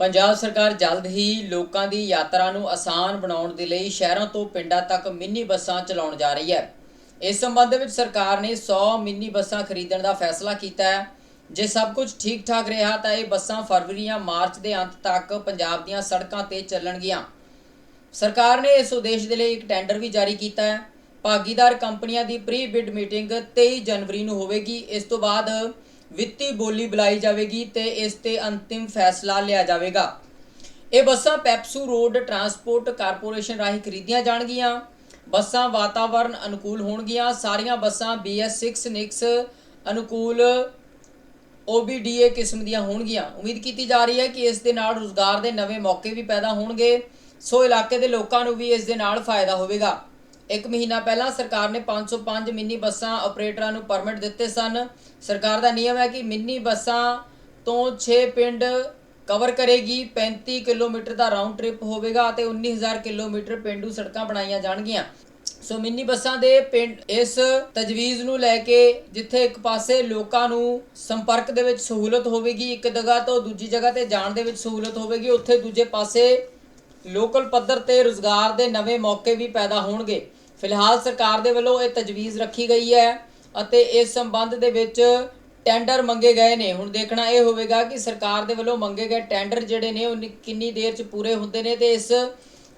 ਪੰਜਾਬ ਸਰਕਾਰ ਜਲਦ ਹੀ ਲੋਕਾਂ ਦੀ ਯਾਤਰਾ ਨੂੰ ਆਸਾਨ ਬਣਾਉਣ ਦੇ ਲਈ ਸ਼ਹਿਰਾਂ ਤੋਂ ਪਿੰਡਾਂ ਤੱਕ ਮਿੰਨੀ ਬੱਸਾਂ ਚਲਾਉਣ ਜਾ ਰਹੀ ਹੈ। ਇਸ ਸੰਬੰਧ ਵਿੱਚ ਸਰਕਾਰ ਨੇ 100 ਮਿੰਨੀ ਬੱਸਾਂ ਖਰੀਦਣ ਦਾ ਫੈਸਲਾ ਕੀਤਾ ਹੈ। ਜੇ ਸਭ ਕੁਝ ਠੀਕ ਠਾਕ ਰਿਹਾ ਤਾਂ ਇਹ ਬੱਸਾਂ ਫਰਵਰੀ ਜਾਂ ਮਾਰਚ ਦੇ ਅੰਤ ਤੱਕ ਪੰਜਾਬ ਦੀਆਂ ਸੜਕਾਂ ਤੇ ਚੱਲਣਗੀਆਂ। ਸਰਕਾਰ ਨੇ ਇਸ ਉਦੇਸ਼ ਦੇ ਲਈ ਇੱਕ ਟੈਂਡਰ ਵੀ ਜਾਰੀ ਕੀਤਾ ਹੈ। ਭਾਗੀਦਾਰ ਕੰਪਨੀਆਂ ਦੀ ਪ੍ਰੀ ਬਿਡ ਮੀਟਿੰਗ 23 ਜਨਵਰੀ ਨੂੰ ਹੋਵੇਗੀ। ਇਸ ਤੋਂ ਬਾਅਦ ਵਿੱਤੀ ਬੋਲੀ ਬੁਲਾਈ ਜਾਵੇਗੀ ਤੇ ਇਸ ਤੇ ਅੰਤਿਮ ਫੈਸਲਾ ਲਿਆ ਜਾਵੇਗਾ। ਇਹ ਬੱਸਾਂ ਪੈਪਸੂ ਰੋਡ ਟਰਾਂਸਪੋਰਟ ਕਾਰਪੋਰੇਸ਼ਨ ਰਾਹੀਂ ਖਰੀਦੀਆਂ ਜਾਣਗੀਆਂ। ਬੱਸਾਂ ਵਾਤਾਵਰਣ ਅਨੁਕੂਲ ਹੋਣਗੀਆਂ। ਸਾਰੀਆਂ ਬੱਸਾਂ BS6 ਨਿਕਸ ਅਨੁਕੂਲ OBDA ਕਿਸਮ ਦੀਆਂ ਹੋਣਗੀਆਂ। ਉਮੀਦ ਕੀਤੀ ਜਾ ਰਹੀ ਹੈ ਕਿ ਇਸ ਦੇ ਨਾਲ ਰੋਜ਼ਗਾਰ ਦੇ ਨਵੇਂ ਮੌਕੇ ਵੀ ਪੈਦਾ ਹੋਣਗੇ। ਸੋ ਇਲਾਕੇ ਦੇ ਲੋਕਾਂ ਨੂੰ ਵੀ ਇਸ ਦੇ ਨਾਲ ਫਾਇਦਾ ਹੋਵੇਗਾ। ਇੱਕ ਮਹੀਨਾ ਪਹਿਲਾਂ ਸਰਕਾਰ ਨੇ 505 ਮਿੰਨੀ ਬੱਸਾਂ ਆਪਰੇਟਰਾਂ ਨੂੰ ਪਰਮਿਟ ਦਿੱਤੇ ਸਨ। ਸਰਕਾਰ ਦਾ ਨਿਯਮ ਹੈ ਕਿ ਮਿੰਨੀ ਬੱਸਾਂ ਤੋਂ 6 ਪਿੰਡ ਕਵਰ ਕਰੇਗੀ। 35 ਕਿਲੋਮੀਟਰ ਦਾ ਰਾਉਂਡ ਟ੍ਰਿਪ ਹੋਵੇਗਾ ਅਤੇ 19000 ਕਿਲੋਮੀਟਰ ਪਿੰਡੂ ਸੜਕਾਂ ਬਣਾਈਆਂ ਜਾਣਗੀਆਂ। ਸੋ ਮਿੰਨੀ ਬੱਸਾਂ ਦੇ ਪਿੰਡ ਇਸ ਤਜਵੀਜ਼ ਨੂੰ ਲੈ ਕੇ ਜਿੱਥੇ ਇੱਕ ਪਾਸੇ ਲੋਕਾਂ ਨੂੰ ਸੰਪਰਕ ਦੇ ਵਿੱਚ ਸਹੂਲਤ ਹੋਵੇਗੀ, ਇੱਕ ਜਗ੍ਹਾ ਤੋਂ ਦੂਜੀ ਜਗ੍ਹਾ ਤੇ ਜਾਣ ਦੇ ਵਿੱਚ ਸਹੂਲਤ ਹੋਵੇਗੀ, ਉੱਥੇ ਦੂਜੇ ਪਾਸੇ ਲੋਕਲ ਪੱਧਰ ਤੇ ਰੋਜ਼ਗਾਰ ਦੇ ਨਵੇਂ ਮੌਕੇ ਵੀ ਪੈਦਾ ਹੋਣਗੇ। ਫਿਲਹਾਲ ਸਰਕਾਰ ਦੇ ਵੱਲੋਂ ਇਹ ਤਜਵੀਜ਼ ਰੱਖੀ ਗਈ ਹੈ ਅਤੇ ਇਸ ਸੰਬੰਧ ਦੇ ਵਿੱਚ ਟੈਂਡਰ ਮੰਗੇ ਗਏ ਨੇ। ਹੁਣ ਦੇਖਣਾ ਇਹ ਹੋਵੇਗਾ ਕਿ ਸਰਕਾਰ ਦੇ ਵੱਲੋਂ ਮੰਗੇ ਗਏ ਟੈਂਡਰ ਜਿਹੜੇ ਨੇ, ਉਹ ਕਿੰਨੀ ਦੇਰ 'ਚ ਪੂਰੇ ਹੁੰਦੇ ਨੇ ਤੇ ਇਸ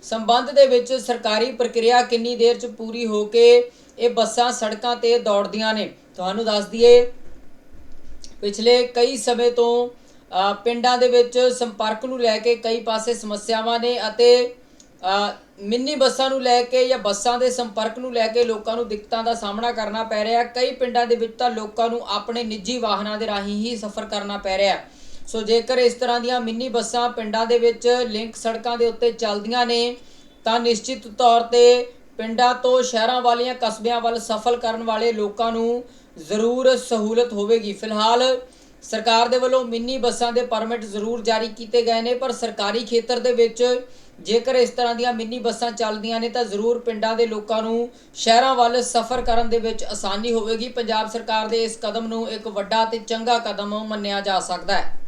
ਸੰਬੰਧ ਦੇ ਵਿੱਚ ਸਰਕਾਰੀ ਪ੍ਰਕਿਰਿਆ ਕਿੰਨੀ ਦੇਰ 'ਚ ਪੂਰੀ ਹੋ ਕੇ ਇਹ ਬੱਸਾਂ, ਸੜਕਾਂ ਤੇ ਦੌੜਦੀਆਂ ਨੇ। ਤੁਹਾਨੂੰ ਦੱਸ ਦਈਏ, ਪਿਛਲੇ ਕਈ ਸਮੇਂ ਤੋਂ ਪਿੰਡਾਂ ਦੇ ਵਿੱਚ ਸੰਪਰਕ ਨੂੰ ਲੈ ਕੇ ਕਈ ਪਾਸੇ ਸਮੱਸਿਆਵਾਂ ਨੇ ਅਤੇ ਮਿੰਨੀ ਬੱਸਾਂ ਨੂੰ ਲੈ ਕੇ ਜਾਂ ਬੱਸਾਂ ਦੇ ਸੰਪਰਕ ਨੂੰ ਲੈ ਕੇ ਲੋਕਾਂ ਨੂੰ ਦਿੱਕਤਾਂ ਦਾ ਸਾਹਮਣਾ ਕਰਨਾ ਪੈ ਰਿਹਾ। ਕਈ ਪਿੰਡਾਂ ਦੇ ਵਿੱਚ ਤਾਂ ਲੋਕਾਂ ਨੂੰ ਆਪਣੇ ਨਿੱਜੀ ਵਾਹਨਾਂ ਦੇ ਰਾਹੀਂ ਹੀ ਸਫ਼ਰ ਕਰਨਾ ਪੈ ਰਿਹਾ। ਸੋ ਜੇਕਰ ਇਸ ਤਰ੍ਹਾਂ ਦੀਆਂ ਮਿੰਨੀ ਬੱਸਾਂ ਪਿੰਡਾਂ ਦੇ ਵਿੱਚ ਲਿੰਕ ਸੜਕਾਂ ਦੇ ਉੱਤੇ ਚੱਲਦੀਆਂ ਨੇ, ਤਾਂ ਨਿਸ਼ਚਿਤ ਤੌਰ ਤੇ ਪਿੰਡਾਂ ਤੋਂ ਸ਼ਹਿਰਾਂ ਵਾਲੀਆਂ ਕਸਬਿਆਂ ਵੱਲ ਸਫ਼ਰ ਕਰਨ ਵਾਲੇ ਲੋਕਾਂ ਨੂੰ ਜ਼ਰੂਰ ਸਹੂਲਤ ਹੋਵੇਗੀ। ਫਿਲਹਾਲ ਸਰਕਾਰ ਦੇ ਵੱਲੋਂ ਮਿੰਨੀ ਬੱਸਾਂ ਦੇ ਪਰਮਿਟ ਜ਼ਰੂਰ ਜਾਰੀ ਕੀਤੇ ਗਏ ਨੇ, ਪਰ ਸਰਕਾਰੀ ਖੇਤਰ ਦੇ ਵਿੱਚ ਜੇਕਰ ਇਸ ਤਰ੍ਹਾਂ ਦੀਆਂ ਮਿੰਨੀ ਬੱਸਾਂ ਚੱਲਦੀਆਂ ਨੇ ਤਾਂ ਜ਼ਰੂਰ ਪਿੰਡਾਂ ਦੇ ਲੋਕਾਂ ਨੂੰ ਸ਼ਹਿਰਾਂ ਵੱਲ ਸਫ਼ਰ ਕਰਨ ਦੇ ਵਿੱਚ ਆਸਾਨੀ ਹੋਵੇਗੀ। ਪੰਜਾਬ ਸਰਕਾਰ ਦੇ ਇਸ ਕਦਮ ਨੂੰ ਇੱਕ ਵੱਡਾ ਤੇ ਚੰਗਾ ਕਦਮ ਮੰਨਿਆ ਜਾ ਸਕਦਾ ਹੈ।